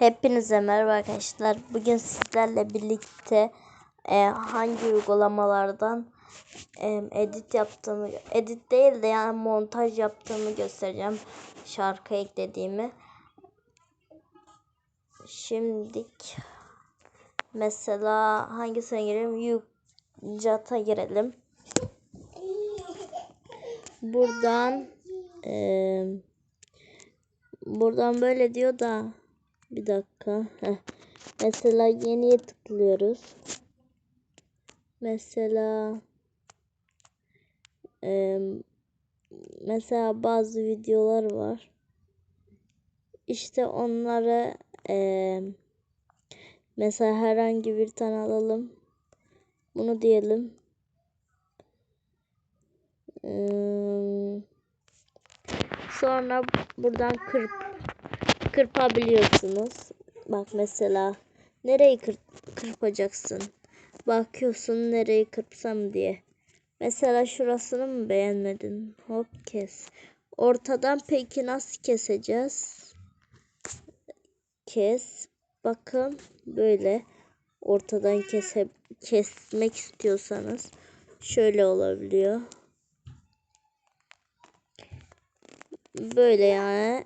Hepinize merhaba arkadaşlar. Bugün sizlerle birlikte e, hangi uygulamalardan e, edit yaptığımı, edit değil de yani montaj yaptığımı göstereceğim. Şarkı eklediğimi. Şimdilik mesela hangisine girelim? Yukcat'a girelim. Buradan e, buradan böyle diyor da bir dakika. Mesela yeniye tıklıyoruz. Mesela e, mesela bazı videolar var. İşte onları e, mesela herhangi bir tane alalım. Bunu diyelim. Ee, sonra buradan kırp kırpabiliyorsunuz. Bak mesela nereyi kırp, kırpacaksın? Bakıyorsun nereyi kırpsam diye. Mesela şurasını mı beğenmedin? Hop kes. Ortadan peki nasıl keseceğiz? Kes. Bakın böyle ortadan kese, kesmek istiyorsanız şöyle olabiliyor. Böyle yani.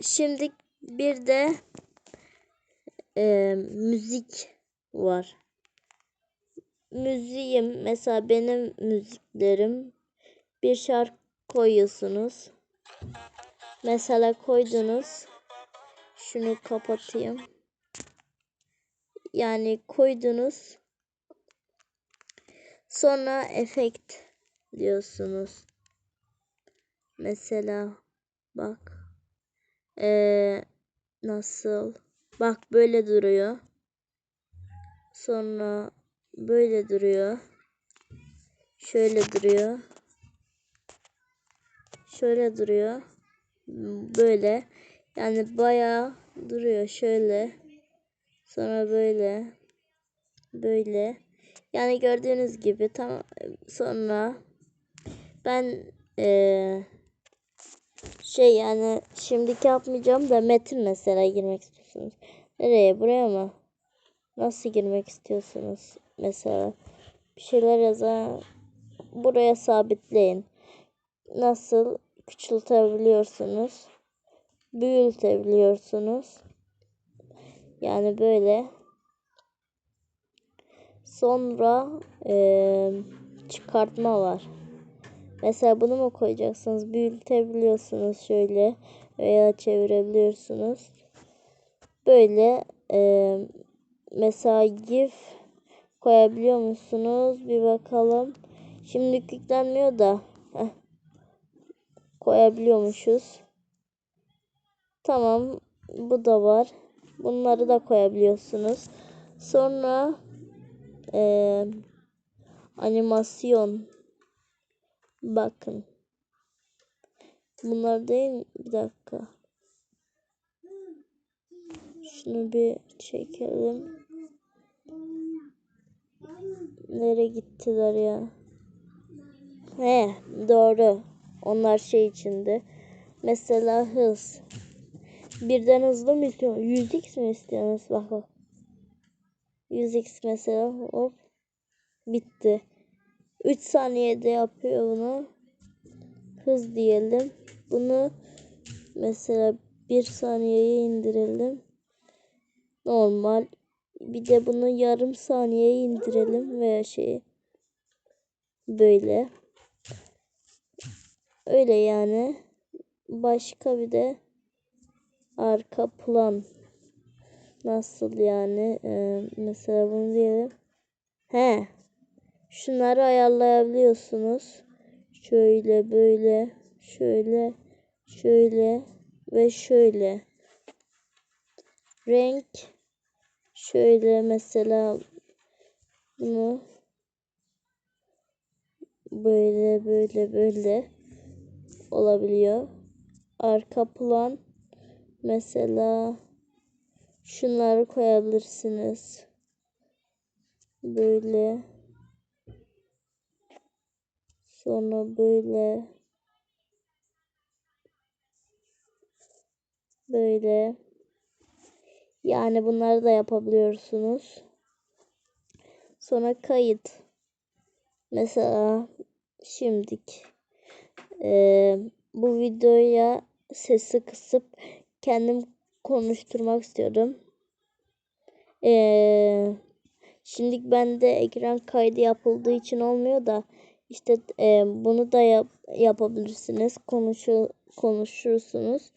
Şimdi bir de e, müzik var. Müziğim mesela benim müziklerim bir şarkı koyuyorsunuz. Mesela koydunuz. Şunu kapatayım. Yani koydunuz. Sonra efekt diyorsunuz. Mesela bak. Ee, nasıl? Bak böyle duruyor. Sonra böyle duruyor. Şöyle duruyor. Şöyle duruyor. Böyle. Yani bayağı duruyor şöyle. Sonra böyle. Böyle. Yani gördüğünüz gibi tam sonra ben ee, şey yani şimdiki yapmayacağım da metin mesela girmek istiyorsunuz. Nereye? Buraya mı? Nasıl girmek istiyorsunuz? Mesela bir şeyler yazan buraya sabitleyin. Nasıl küçültebiliyorsunuz? Büyütebiliyorsunuz. Yani böyle. Sonra e, çıkartma var. Mesela bunu mu koyacaksınız? Büyütebiliyorsunuz şöyle veya çevirebiliyorsunuz. Böyle e, mesela gif koyabiliyor musunuz? Bir bakalım. Şimdi yüklenmiyor da heh, koyabiliyormuşuz. Tamam. Bu da var. Bunları da koyabiliyorsunuz. Sonra e, animasyon Bakın. Bunlar değil bir dakika. Şunu bir çekelim. Nereye gittiler ya? He doğru. Onlar şey içinde. Mesela hız. Birden hızlı mı istiyorsun? 100x mi istiyorsunuz? Bak bak. 100x mesela hop. Bitti. 3 saniyede yapıyor bunu. Hız diyelim. Bunu mesela 1 saniyeye indirelim. Normal. Bir de bunu yarım saniyeye indirelim veya şey böyle. Öyle yani. Başka bir de arka plan. Nasıl yani? Ee, mesela bunu diyelim. He. Şunları ayarlayabiliyorsunuz. Şöyle böyle, şöyle, şöyle ve şöyle. Renk şöyle mesela bunu böyle böyle böyle olabiliyor. Arka plan mesela şunları koyabilirsiniz. Böyle Sonra böyle böyle Yani bunları da yapabiliyorsunuz. Sonra kayıt. Mesela şimdik e, bu videoya sesi kısıp kendim konuşturmak istiyorum. E, şimdilik bende ekran kaydı yapıldığı için olmuyor da işte e, bunu da yap, yapabilirsiniz. Konuşu, konuşursunuz.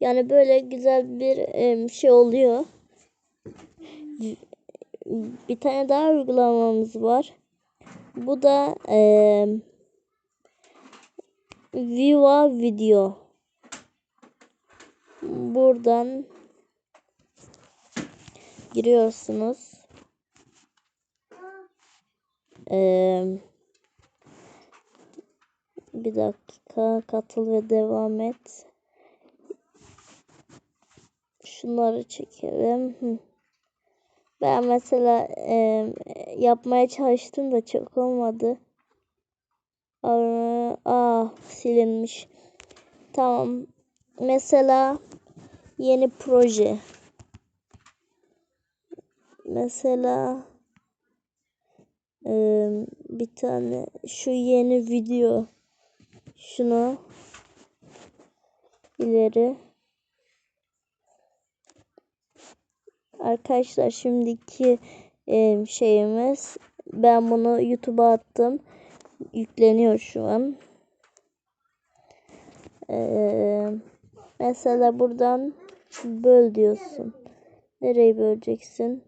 Yani böyle güzel bir e, şey oluyor. Bir tane daha uygulamamız var. Bu da e, Viva Video. Buradan giriyorsunuz. Ee, bir dakika katıl ve devam et. Şunları çekelim. Ben mesela e, yapmaya çalıştım da çok olmadı. Ah silinmiş. Tamam. Mesela yeni proje. Mesela e, bir tane şu yeni video. Şunu ileri. Arkadaşlar şimdiki e, şeyimiz ben bunu YouTube'a attım. Yükleniyor şu an. Ee, mesela buradan böl diyorsun. Nereyi böleceksin?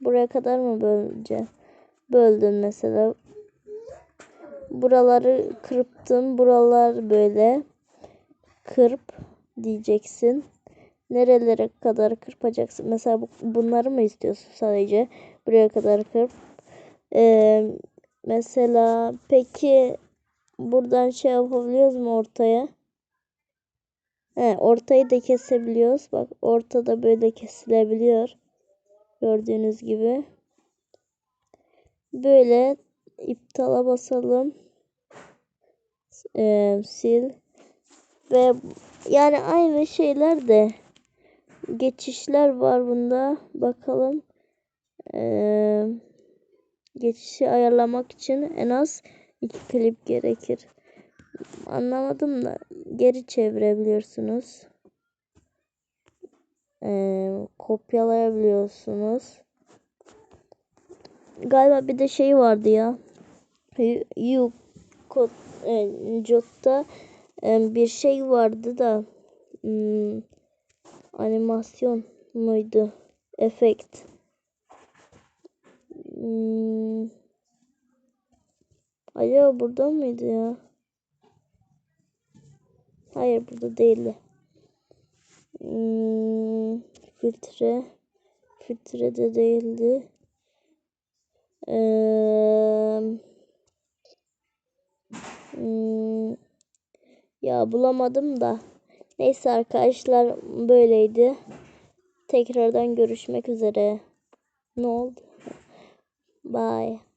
Buraya kadar mı böleceğim? Böldün mesela. Buraları kırptın. Buralar böyle kırp diyeceksin. Nerelere kadar kırpacaksın? Mesela bunları mı istiyorsun sadece? Buraya kadar kırp. Ee, mesela peki buradan şey yapabiliyoruz mu ortaya? He, ortayı da kesebiliyoruz. Bak ortada böyle kesilebiliyor. Gördüğünüz gibi. Böyle iptala basalım. Ee, sil. Ve yani aynı şeyler de geçişler var bunda. Bakalım. Ee, geçişi ayarlamak için en az iki klip gerekir. Anlamadım da geri çevirebiliyorsunuz. Ee, kopyalayabiliyorsunuz. Galiba bir de şey vardı ya. You e, Jot'ta e, bir şey vardı da hmm, animasyon muydu? Efekt. Hmm. Alo burada mıydı ya? Hayır burada değildi. Hmm, filtre. Filtre de değildi. Ee, hmm, ya bulamadım da. Neyse arkadaşlar böyleydi. Tekrardan görüşmek üzere. Ne oldu? Bye.